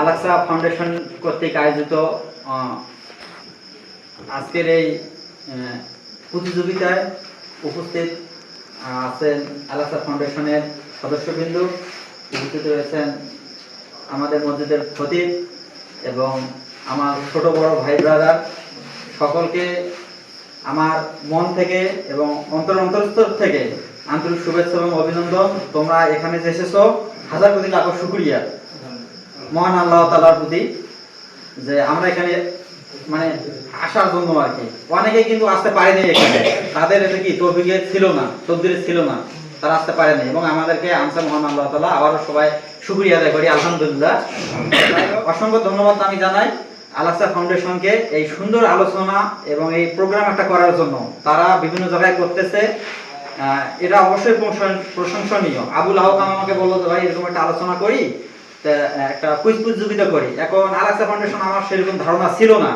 আলাক্সা foundation কর্তৃক আয়োজিত আজকের এই প্রতিযোগিতায় উপস্থিত আছেন আলাক্সা ফাউন্ডেশনের সদস্যবৃন্দ, উপস্থিত রয়েছেন আমাদের মসজিদের খতিব এবং আমার ছোট বড় ভাই ব্রাদার সকলকে আমার মন থেকে এবং অন্তর অন্তরস্তর থেকে আন্তরিক শুভেচ্ছা এবং অভিনন্দন। তোমরা এখানে যে এসেছ, হাজার কোটি লাখ শুক্রিয়া। মহান আল্লাহ তালার প্রতি যে আমরা এখানে মানে আসার জন্য আর কি। অনেকে কিন্তু আসতে পারেনি এখানে। তাদের এটা কি তৌফিকে ছিল না তকদিরে ছিল না। তারা আসতে পারেনি এবং আমাদেরকে আনসার মহান আল্লাহ তালা আবারও সবাই শুক্রিয়া আদায় করি, আলহামদুলিল্লাহ। অসংখ্য ধন্যবাদ আমি জানাই আলাসা ফাউন্ডেশনকে এই সুন্দর আলোচনা এবং এই প্রোগ্রাম একটা করার জন্য। তারা বিভিন্ন জায়গায় করতেছে। এটা অবশ্যই প্রশংসনীয়। আবুল আহকাম আমাকে বলল ভাই, এরকম একটা আলোচনা করি। একটা কুইজ প্রতিযোগিতা করি। এখন আলাসা ফাউন্ডেশন আমার সেরকম ধারণা ছিল না।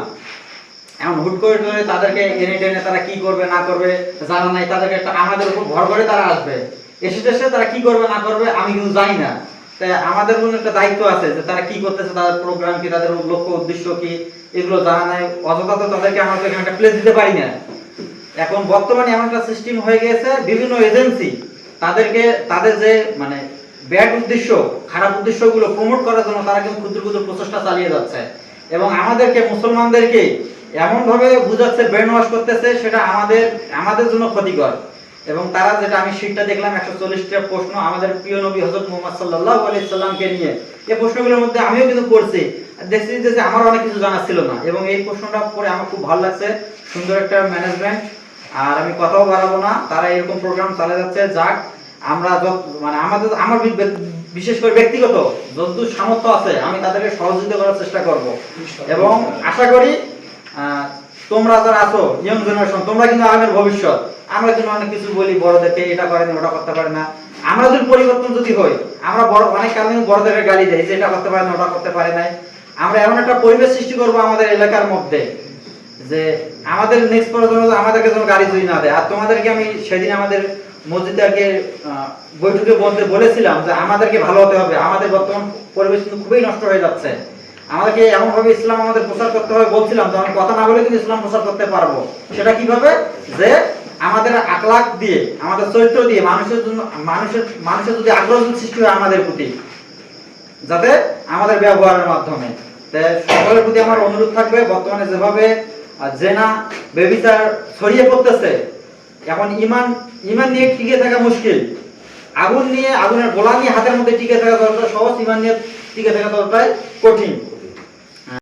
এখন হুট করে ধরে তাদেরকে এনে টেনে তারা কি করবে, না করবে, জানা নাই, তাদেরকে একটা আমাদের উপর ভর করে তারা আসবে। এসে টেসে তারা কি করবে, না করবে, আমি কিন্তু জানি না। তাই আমাদের মনে একটা দায়িত্ব আছে যে তারা কি করতেছে, তাদের প্রোগ্রাম কি, তাদের লক্ষ্য উদ্দেশ্য কি, এগুলো জানা নাই। অযথা তো তাদেরকে আমরা এখানে একটা প্লেস দিতে পারি না। এখন বর্তমানে এমন একটা সিস্টেম হয়ে গেছে বিভিন্ন এজেন্সি তাদেরকে, তাদের যে মানে ব্যাড উদ্দেশ্য, খারাপ উদ্দেশ্যগুলো প্রমোট করার জন্য তারা কিন্তু ক্ষুদ্র ক্ষুদ্র প্রচেষ্টা চালিয়ে যাচ্ছে। এবং আমাদেরকে, মুসলমানদেরকে এমন ভাবে বুঝাচ্ছে ব্রেন ওয়াশ করতেছে, সেটা আমাদের আমাদের জন্য ক্ষতিকর। এবং তারা যেটা আমি শীটটা দেখলাম, একশো চল্লিশটা প্রশ্ন আমাদের প্রিয় নবী হজরত মোহাম্মদ সাল্লাহ আলাইসাল্লামকে নিয়ে। এই প্রশ্নগুলোর মধ্যে আমিও কিন্তু পড়ছি। দেখছি যে যে আমার অনেক কিছু জানা ছিল না। এবং এই প্রশ্নটা পড়ে আমার খুব ভালো লাগছে। সুন্দর একটা ম্যানেজমেন্ট আর আমি কথাও বাড়াবো না। তারা এরকম প্রোগ্রাম চালিয়ে যাচ্ছে। যাক আমরা মানে আমাদের আমার বিশেষ করে ব্যক্তিগত যতদূর সামর্থ্য আছে আমি তাদেরকে সহযোগিতা করার চেষ্টা করব। এবং আশা করি তোমরা যারা আছো ইয়ং জেনারেশন তোমরা কিন্তু আগামীর ভবিষ্যৎ। আমরা কিন্তু অনেক কিছু বলি বড়দেরকে এটা করে না ওটা করতে পারে না। আমরা যদি পরিবর্তন যদি হই আমরা বড় অনেক কারণে বড়দেরকে গালি দেই যে এটা করতে পারে না ওটা করতে পারে নাই। আমরা এমন একটা পরিবেশ সৃষ্টি করব আমাদের এলাকার মধ্যে যে আমাদের নেক্সট প্রজন্ম আমাদেরকে যেন গাড়ি যদি না দেয়। আর তোমাদেরকে আমি সেদিন আমাদের মসজিদকে বৈঠকে বলতে বলেছিলাম যে আমাদেরকে ভালো হতে হবে। আমাদের বর্তমান পরিবেশ কিন্তু খুবই নষ্ট হয়ে যাচ্ছে। আমাদেরকে এমন ভাবে ইসলাম আমাদের প্রচার করতে হবে বলছিলাম যে আমি কথা না বলে কিন্তু ইসলাম প্রচার করতে পারব। সেটা কীভাবে? যে আমাদের আকলাক দিয়ে, আমাদের চরিত্র দিয়ে মানুষের জন্য, মানুষের মানুষের যদি আগ্রহ সৃষ্টি হয় আমাদের প্রতি, যাতে আমাদের ব্যবহারের মাধ্যমে। সকলের প্রতি আমার অনুরোধ থাকবে, বর্তমানে যেভাবে জেনা, বেবিচার ছড়িয়ে পড়তেছে এখন ইমান ইমান নিয়ে টিকে থাকা মুশকিল। আগুন নিয়ে, আগুনের গোলা নিয়ে হাতের মধ্যে টিকে থাকা দরকার, সহজ ইমান নিয়ে টিকে থাকা দরকার কঠিন।